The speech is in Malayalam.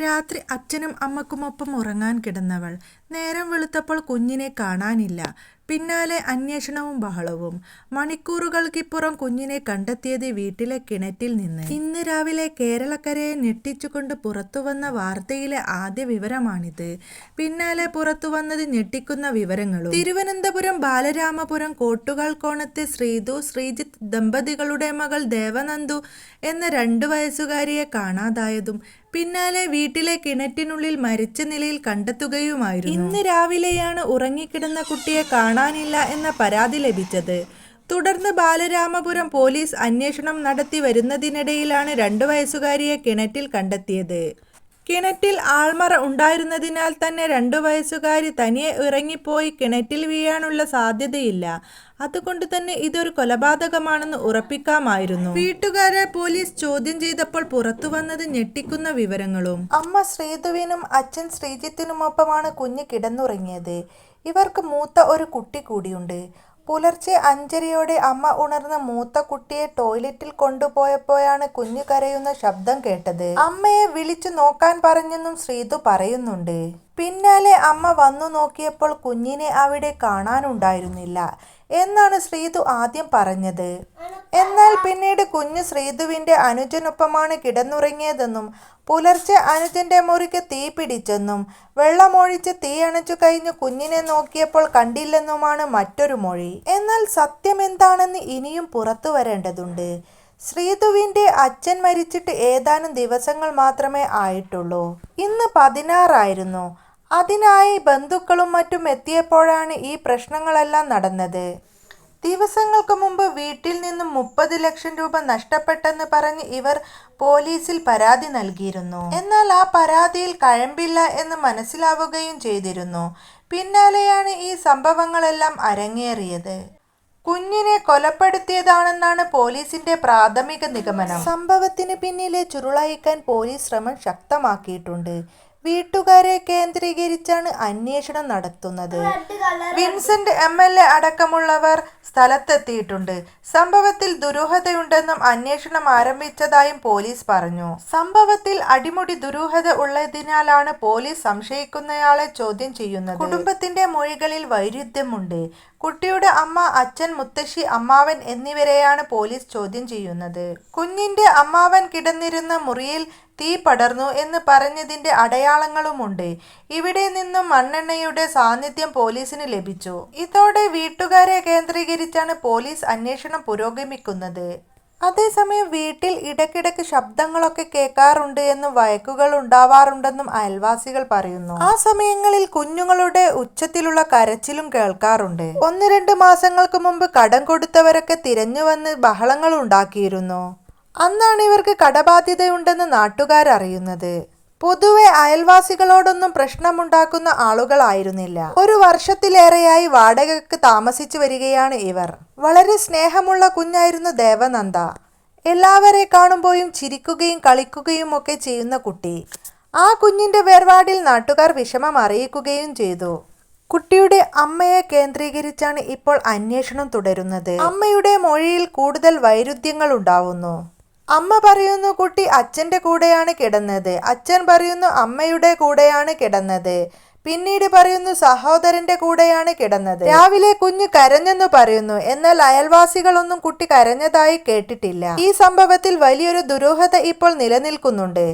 രാത്രി അച്ഛനും അമ്മക്കുമൊപ്പം ഉറങ്ങാൻ കിടന്നവൾ. നേരം വെളുത്തപ്പോൾ കുഞ്ഞിനെ കാണാനില്ല. പിന്നാലെ അന്വേഷണവും ബഹളവും. മണിക്കൂറുകൾക്കിപ്പുറം കുഞ്ഞിനെ കണ്ടെത്തിയത് വീട്ടിലെ കിണറ്റിൽ നിന്ന്. ഇന്ന് രാവിലെ കേരളക്കരയെ ഞെട്ടിച്ചുകൊണ്ട് പുറത്തുവന്ന വാർത്തയിലെ ആദ്യ വിവരമാണിത്. പിന്നാലെ പുറത്തുവന്നത് ഞെട്ടിക്കുന്ന വിവരങ്ങളും. തിരുവനന്തപുരം ബാലരാമപുരം കോട്ടുകാൽ കോണത്തെ ശ്രീതു ശ്രീജിത്ത് ദമ്പതികളുടെ മകൾ ദേവനന്ദു എന്ന രണ്ടു വയസ്സുകാരിയെ കാണാതായതും പിന്നാലെ വീട്ടിലെ കിണറ്റിനുള്ളിൽ മരിച്ച നിലയിൽ കണ്ടെത്തുകയുമായിരുന്നു. ഇന്ന് രാവിലെയാണ് ഉറങ്ങിക്കിടന്ന കുട്ടിയെ കാണാനില്ല എന്ന പരാതി ലഭിച്ചത്. തുടർന്ന് ബാലരാമപുരം പോലീസ് അന്വേഷണം നടത്തി വരുന്നതിനിടയിലാണ് രണ്ടു വയസ്സുകാരിയെ കിണറ്റിൽ കണ്ടെത്തിയത്. കിണറ്റിൽ ആൾമറ ഉണ്ടായിരുന്നതിനാൽ തന്നെ രണ്ടു വയസ്സുകാരി തനിയെ ഇറങ്ങിപ്പോയി കിണറ്റിൽ വീഴാനുള്ള സാധ്യതയില്ല. അതുകൊണ്ട് തന്നെ ഇതൊരു കൊലപാതകമാണെന്ന് ഉറപ്പിക്കാമായിരുന്നു. വീട്ടുകാരെ പോലീസ് ചോദ്യം ചെയ്തപ്പോൾ പുറത്തു വന്നത് ഞെട്ടിക്കുന്ന വിവരങ്ങളും. അമ്മ ശ്രീധുവിനും അച്ഛൻ ശ്രീജിത്തിനുമൊപ്പമാണ് കുഞ്ഞ് കിടന്നുറങ്ങിയത്. ഇവർക്ക് മൂത്ത ഒരു കുട്ടി കൂടിയുണ്ട്. പുലർച്ചെ അഞ്ചരയോടെ അമ്മ ഉണർന്ന മൂത്ത കുട്ടിയെ ടോയ്ലറ്റിൽ കൊണ്ടുപോയപ്പോഴാണ് കുഞ്ഞു കരയുന്ന ശബ്ദം കേട്ടത്. അമ്മയെ വിളിച്ചു നോക്കാൻ പറഞ്ഞെന്നും ശ്രീതു പറയുന്നുണ്ട്. പിന്നാലെ അമ്മ വന്നു നോക്കിയപ്പോൾ കുഞ്ഞിനെ അവിടെ കാണാനുണ്ടായിരുന്നില്ല എന്നാണ് ശ്രീതു ആദ്യം പറഞ്ഞത്. എന്നാൽ പിന്നീട് കുഞ്ഞു ശ്രീതുവിന്റെ അനുജനൊപ്പമാണ് കിടന്നുറങ്ങിയതെന്നും പുലർച്ചെ അനുജന്റെ മുറിക്ക് തീ പിടിച്ചെന്നും വെള്ളമൊഴിച്ച് തീ അണച്ചു കഴിഞ്ഞു കുഞ്ഞിനെ നോക്കിയപ്പോൾ കണ്ടില്ലെന്നുമാണ് മറ്റൊരു മൊഴി. എന്നാൽ സത്യം എന്താണെന്ന് ഇനിയും പുറത്തു വരേണ്ടതുണ്ട്. ശ്രീതുവിന്റെ അച്ഛൻ മരിച്ചിട്ട് ഏതാനും ദിവസങ്ങൾ മാത്രമേ ആയിട്ടുള്ളൂ. ഇന്ന് പതിനാറായിരുന്നു. അതിനായി ബന്ധുക്കളും മറ്റും എത്തിയപ്പോഴാണ് ഈ പ്രശ്നങ്ങളെല്ലാം നടന്നത്. ദിവസങ്ങൾക്ക് മുമ്പ് വീട്ടിൽ നിന്നും മുപ്പത് ലക്ഷം രൂപ നഷ്ടപ്പെട്ടെന്ന് പറഞ്ഞ് ഇവർ പോലീസിൽ പരാതി നൽകിയിരുന്നു. എന്നാൽ ആ പരാതിയിൽ കഴമ്പില്ല എന്ന് മനസ്സിലാവുകയും ചെയ്തിരുന്നു. പിന്നാലെയാണ് ഈ സംഭവങ്ങളെല്ലാം അരങ്ങേറിയത്. കുഞ്ഞിനെ കൊലപ്പെടുത്തിയതാണെന്നാണ് പോലീസിന്റെ പ്രാഥമിക നിഗമനം. സംഭവത്തിന് പിന്നിലെ ചുരുളയക്കാൻ പോലീസ് ശ്രമം ശക്തമാക്കിയിട്ടുണ്ട്. വീട്ടുകാരെ കേന്ദ്രീകരിച്ചാണ് അന്വേഷണം നടത്തുന്നത്. വിൻസെന്റ് എം എൽ എ അടക്കമുള്ളവർ സ്ഥലത്തെത്തിയിട്ടുണ്ട്. സംഭവത്തിൽ ദുരൂഹതയുണ്ടെന്നും അന്വേഷണം ആരംഭിച്ചതായും പോലീസ് പറഞ്ഞു. സംഭവത്തിൽ അടിമുടി ദുരൂഹത ഉള്ളതിനാലാണ് പോലീസ് സംശയിക്കുന്നയാളെ ചോദ്യം ചെയ്യുന്നത്. കുടുംബത്തിന്റെ മൊഴികളിൽ വൈരുദ്ധ്യമുണ്ട്. കുട്ടിയുടെ അമ്മ അച്ഛൻ മുത്തശ്ശി അമ്മാവൻ എന്നിവരെയാണ് പോലീസ് ചോദ്യം ചെയ്യുന്നത്. കുഞ്ഞിന്റെ അമ്മാവൻ കിടന്നിരുന്ന മുറിയിൽ തീ പടർന്നു എന്ന് പറഞ്ഞതിന്റെ അടയാളങ്ങളുമുണ്ട്. ഇവിടെ നിന്നും മണ്ണെണ്ണയുടെ സാന്നിധ്യം പോലീസിന് ലഭിച്ചു. ഇതോടെ വീട്ടുകാരെ കേന്ദ്രീകരിച്ചാണ് പോലീസ് അന്വേഷണം പുരോഗമിക്കുന്നത്. അതേസമയം വീട്ടിൽ ഇടയ്ക്കിടയ്ക്ക് ശബ്ദങ്ങളൊക്കെ കേൾക്കാറുണ്ട് എന്നും വഴക്കുകൾ ഉണ്ടാവാറുണ്ടെന്നും അയൽവാസികൾ പറയുന്നു. ആ സമയങ്ങളിൽ കുഞ്ഞുങ്ങളുടെ ഉച്ചത്തിലുള്ള കരച്ചിലും കേൾക്കാറുണ്ട്. ഒന്ന് രണ്ട് മാസങ്ങൾക്ക് മുമ്പ് കടം കൊടുത്തവരൊക്കെ തിരഞ്ഞു വന്ന് ബഹളങ്ങൾ ഉണ്ടാക്കിയിരുന്നു. അന്നാണ് ഇവർക്ക് കടബാധ്യതയുണ്ടെന്ന് നാട്ടുകാരറിയുന്നത്. പൊതുവെ അയൽവാസികളോടൊന്നും പ്രശ്നമുണ്ടാക്കുന്ന ആളുകളായിരുന്നില്ല. ഒരു വർഷത്തിലേറെയായി വാടകയ്ക്ക് താമസിച്ചു വരികയാണ് ഇവർ. വളരെ സ്നേഹമുള്ള കുഞ്ഞായിരുന്നു ദേവനന്ദ. എല്ലാവരെ കാണുമ്പോഴും ചിരിക്കുകയും കളിക്കുകയും ഒക്കെ ചെയ്യുന്ന കുട്ടി. ആ കുഞ്ഞിന്റെ വേർപാടിൽ നാട്ടുകാർ വിഷമം അറിയിക്കുകയും ചെയ്തു. കുട്ടിയുടെ അമ്മയെ കേന്ദ്രീകരിച്ചാണ് ഇപ്പോൾ അന്വേഷണം തുടരുന്നത്. അമ്മയുടെ മൊഴിയിൽ കൂടുതൽ വൈരുദ്ധ്യങ്ങൾ ഉണ്ടാവുന്നു. അമ്മ പറയുന്നു കുട്ടി അച്ഛന്റെ കൂടെയാണ് കിടന്നത്. അച്ഛൻ പറയുന്നു അമ്മയുടെ കൂടെയാണ് കിടന്നത്. പിന്നീട് പറയുന്നു സഹോദരന്റെ കൂടെയാണ് കിടന്നത്. രാവിലെ കുഞ്ഞ് കരഞ്ഞെന്ന് പറയുന്നു. എന്നാൽ അയൽവാസികളൊന്നും കുട്ടി കരഞ്ഞതായി കേട്ടിട്ടില്ല. ഈ സംഭവത്തിൽ വലിയൊരു ദുരൂഹത ഇപ്പോൾ നിലനിൽക്കുന്നുണ്ട്.